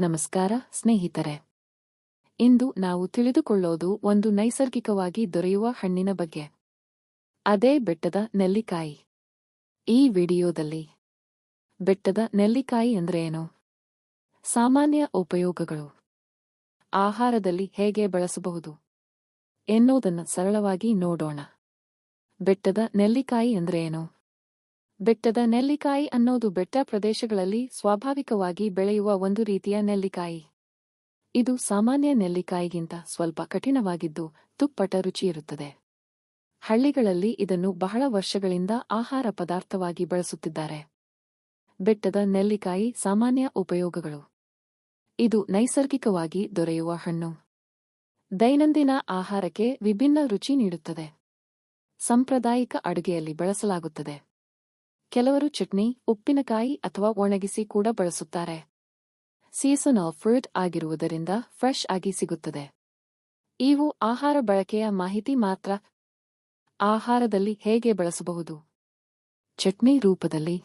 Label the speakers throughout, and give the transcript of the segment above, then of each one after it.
Speaker 1: ನಮಸ್ಕಾರ, ಸ್ನೇಹಿತರೆ. ಇಂದು ನಾವು ತಿಳಿದುಕೊಳ್ಳೋದು ಒಂದು ನೈಸರ್ಗಿಕವಾಗಿ ದೊರೆಯುವ ಹಣ್ಣಿನ ಬಗ್ಗೆ. ಅದೇ ಬೆಟ್ಟದ ನೆಲ್ಲಿಕಾಯಿ. ಈ ವಿಡಿಯೋದಲ್ಲಿ ಬೆಟ್ಟದ ನೆಲ್ಲಿಕಾಯಿ ಎಂದರೇನು ಸಾಮಾನ್ಯ ಉಪಯೋಗಗಳು. ಆಹಾರದಲ್ಲಿ ಹೇಗೆ ಬಳಸಬಹುದು? ಎನ್ನುವುದನ್ನು ಸರಳವಾಗಿ ನೋಡೋಣ. ಬೆಟ್ಟದ ನೆಲ್ಲಿಕಾಯಿ ಎಂದರೇನು ಬೆಟ್ಟದ ನೆಲ್ಲಿಕಾಯಿ ಅನ್ನೋದು ಬೆಟ್ಟ ಪ್ರದೇಶಗಳಲ್ಲಿ ಸ್ವಾಭಾವಿಕವಾಗಿ ಬೆಳೆಯುವ ಒಂದು ರೀತಿಯ ನೆಲ್ಲಿಕಾಯಿ. ಇದು ಸಾಮಾನ್ಯ ನೆಲ್ಲಿಕಾಯಿಗಿಂತ ಸ್ವಲ್ಪ ಕಠಿಣವಾಗಿದ್ದು ತುಪ್ಪಟ ರುಚಿಯಿರುತ್ತದೆ. ಹಳ್ಳಿಗಳಲ್ಲಿ ಇದನ್ನು ಬಹಳ ವರ್ಷಗಳಿಂದ ಆಹಾರ ಪದಾರ್ಥವಾಗಿ ಬಳಸುತ್ತಿದ್ದಾರೆ. ಬೆಟ್ಟದ ನೆಲ್ಲಿಕಾಯಿ ಸಾಮಾನ್ಯ ಉಪಯೋಗಗಳು. ಇದು ನೈಸರ್ಗಿಕವಾಗಿ ದೊರೆಯುವ ಹಣ್ಣು. ದೈನಂದಿನ ಆಹಾರಕ್ಕೆ ವಿಭಿನ್ನ ರುಚಿ ನೀಡುತ್ತದೆ. ಸಾಂಪ್ರದಾಯಿಕ ಅಡುಗೆಯಲ್ಲಿ ಬಳಸಲಾಗುತ್ತದೆ. ಕೆಲವರು ಚಟ್ನಿ, ಉಪ್ಪಿನಕಾಯಿ ಅಥವಾ ಒಣಗಿಸಿ ಕೂಡ ಬಳಸುತ್ತಾರೆ. ಸೀಸನಲ್ ಫ್ರೂಟ್ ಆಗಿರುವುದರಿಂದ ಫ್ರೆಶ್ ಆಗಿ ಸಿಗುತ್ತದೆ. ಇವು ಆಹಾರ ಬಳಕೆಯ ಮಾಹಿತಿ ಮಾತ್ರ. ಆಹಾರದಲ್ಲಿ ಹೇಗೆ ಬಳಸಬಹುದು? ಚಟ್ನಿ ರೂಪದಲ್ಲಿ.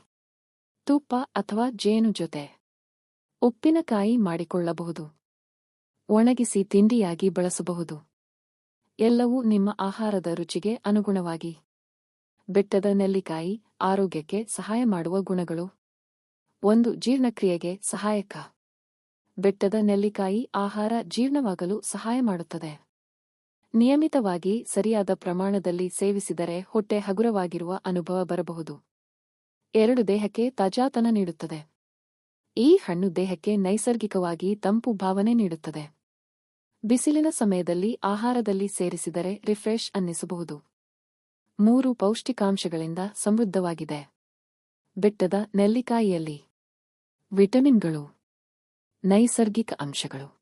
Speaker 1: ತುಪ್ಪ ಅಥವಾ ಜೇನು ಜೊತೆ. ಉಪ್ಪಿನಕಾಯಿ ಮಾಡಿಕೊಳ್ಳಬಹುದು. ಒಣಗಿಸಿ ತಿಂಡಿಯಾಗಿ ಬಳಸಬಹುದು. ಎಲ್ಲವೂ ನಿಮ್ಮ ಆಹಾರದ ರುಚಿಗೆ ಅನುಗುಣವಾಗಿ. ಬೆಟ್ಟದ ನೆಲ್ಲಿಕಾಯಿ ಆರೋಗ್ಯಕ್ಕೆ ಸಹಾಯ ಮಾಡುವ ಗುಣಗಳು. ಒಂದು, ಜೀರ್ಣಕ್ರಿಯೆಗೆ ಸಹಾಯಕ. ಬೆಟ್ಟದ ನೆಲ್ಲಿಕಾಯಿ ಆಹಾರ ಜೀರ್ಣವಾಗಲು ಸಹಾಯ ಮಾಡುತ್ತದೆ. ನಿಯಮಿತವಾಗಿ ಸರಿಯಾದ ಪ್ರಮಾಣದಲ್ಲಿ ಸೇವಿಸಿದರೆ ಹೊಟ್ಟೆ ಹಗುರವಾಗಿರುವ ಅನುಭವ ಬರಬಹುದು. ಎರಡು, ದೇಹಕ್ಕೆ ತಾಜಾತನ ನೀಡುತ್ತದೆ. ಈ ಹಣ್ಣು ದೇಹಕ್ಕೆ ನೈಸರ್ಗಿಕವಾಗಿ ತಂಪು ಭಾವನೆ ನೀಡುತ್ತದೆ. ಬಿಸಿಲಿನ ಸಮಯದಲ್ಲಿ ಆಹಾರದಲ್ಲಿ ಸೇರಿಸಿದರೆ ರಿಫ್ರೆಶ್ ಅನ್ನಿಸಬಹುದು. ಮೂರು ಪೌಷ್ಟಿಕಾಂಶಗಳಿಂದ ಸಮೃದ್ಧವಾಗಿದೆ. ಬೆಟ್ಟದ ನೆಲ್ಲಿಕಾಯಿಯಲ್ಲಿ ವಿಟಮಿನ್ಗಳು, ನೈಸರ್ಗಿಕ ಅಂಶಗಳು.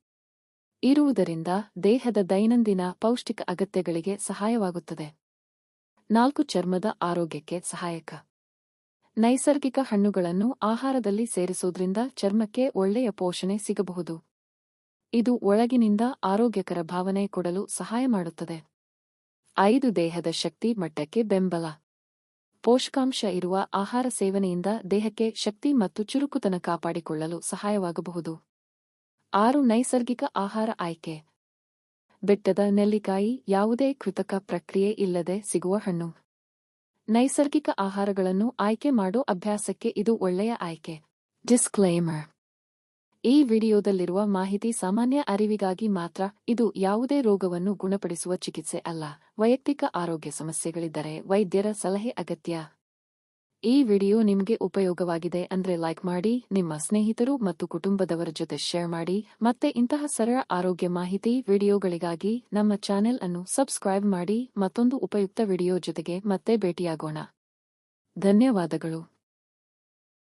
Speaker 1: ಇರುವುದರಿಂದ ದೇಹದ ದೈನಂದಿನ ಪೌಷ್ಟಿಕ ಅಗತ್ಯಗಳಿಗೆ ಸಹಾಯವಾಗುತ್ತದೆ. ನಾಲ್ಕು ಚರ್ಮದ ಆರೋಗ್ಯಕ್ಕೆ ಸಹಾಯಕ. ನೈಸರ್ಗಿಕ ಹಣ್ಣುಗಳನ್ನು ಆಹಾರದಲ್ಲಿ ಸೇರಿಸುವುದರಿಂದ ಚರ್ಮಕ್ಕೆ ಒಳ್ಳೆಯ ಪೋಷಣೆ ಸಿಗಬಹುದು. ಇದು ಒಳಗಿನಿಂದ ಆರೋಗ್ಯಕರ ಭಾವನೆ ಕೊಡಲು ಸಹಾಯ ಮಾಡುತ್ತದೆ. ಐದು ದೇಹದ ಶಕ್ತಿ ಮಟ್ಟಕ್ಕೆ ಬೆಂಬಲ. ಪೋಷಕಾಂಶ ಇರುವ ಆಹಾರ ಸೇವನೆಯಿಂದ ದೇಹಕ್ಕೆ ಶಕ್ತಿ ಮತ್ತು ಚುರುಕುತನ ಕಾಪಾಡಿಕೊಳ್ಳಲು ಸಹಾಯವಾಗಬಹುದು. ಆರು, ನೈಸರ್ಗಿಕ ಆಹಾರ ಆಯ್ಕೆ. ಬೆಟ್ಟದ ನೆಲ್ಲಿಕಾಯಿ ಯಾವುದೇ ಕೃತಕ ಪ್ರಕ್ರಿಯೆ ಇಲ್ಲದೆ ಸಿಗುವ ಹಣ್ಣು. ನೈಸರ್ಗಿಕ ಆಹಾರಗಳನ್ನು ಆಯ್ಕೆ ಮಾಡೋ ಅಭ್ಯಾಸಕ್ಕೆ ಇದು ಒಳ್ಳೆಯ ಆಯ್ಕೆ. ಡಿಸ್ಕ್ಲೇಮರ್. ಈ ವಿಡಿಯೋದಲ್ಲಿರುವ ಮಾಹಿತಿ ಸಾಮಾನ್ಯ ಅರಿವಿಗಾಗಿ ಮಾತ್ರ ಇದು ಯಾವುದೇ ರೋಗವನ್ನು ಗುಣಪಡಿಸುವ ಚಿಕಿತ್ಸೆ ಅಲ್ಲ. ವೈಯಕ್ತಿಕ ಆರೋಗ್ಯ ಸಮಸ್ಯೆಗಳಿದ್ದರೆ ವೈದ್ಯರ ಸಲಹೆ ಅಗತ್ಯ. ಈ ವಿಡಿಯೋ ನಿಮಗೆ ಉಪಯೋಗವಾಗಿದೆ ಅಂದ್ರೆ ಲೈಕ್ ಮಾಡಿ, ನಿಮ್ಮ ಸ್ನೇಹಿತರು ಮತ್ತು ಕುಟುಂಬದವರ ಜೊತೆ ಶೇರ್ ಮಾಡಿ, ಮತ್ತೆ ಇಂತಹ ಸರಳ ಆರೋಗ್ಯ ಮಾಹಿತಿ ವಿಡಿಯೋಗಳಿಗಾಗಿ ನಮ್ಮ ಚಾನೆಲ್ ಅನ್ನು ಸಬ್ಸ್ಕ್ರೈಬ್ ಮಾಡಿ, ಮತ್ತೊಂದು ಉಪಯುಕ್ತ ವಿಡಿಯೋ ಜೊತೆಗೆ ಮತ್ತೆ ಭೇಟಿಯಾಗೋಣ. ಧನ್ಯವಾದಗಳು.